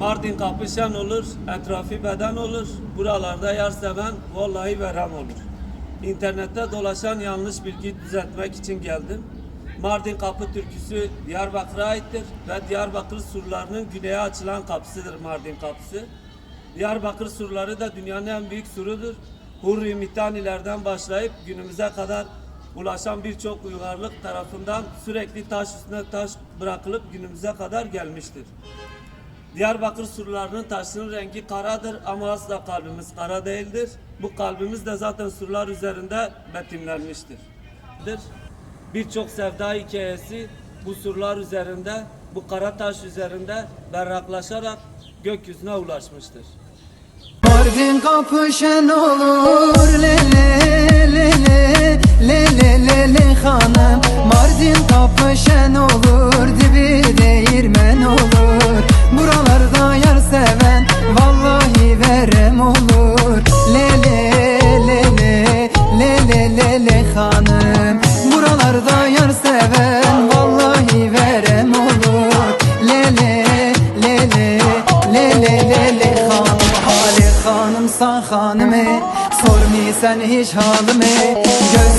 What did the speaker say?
Mardin kapı şen olur, etrafı beden olur. Buralarda yar seven vallahi verem olur. İnternette dolaşan yanlış bilgi düzeltmek için geldim. Mardin Kapı türküsü Diyarbakır'a aittir ve Diyarbakır surlarının güneye açılan kapısıdır Mardin Kapısı. Diyarbakır surları da dünyanın en büyük surudur. Hurri Mitanilerden başlayıp günümüze kadar ulaşan birçok uygarlık tarafından sürekli taş üstüne taş bırakılıp günümüze kadar gelmiştir. Diyarbakır surlarının taşının rengi karadır ama asla kalbimiz kara değildir. Bu kalbimiz de zaten surlar üzerinde betimlenmiştir. Birçok sevda hikayesi bu surlar üzerinde, bu kara taş üzerinde berraklaşarak gökyüzüne ulaşmıştır. Mardin kapışan olur lele lele lele lele hanım Mardin kapışan olur dibi olur Le le le le le le le le hanım Buralarda yar seven vallahi verem olur Le le le le le le le le hanım Ali hanım sağ hanımı Sormi sen hiç halımı Gözüme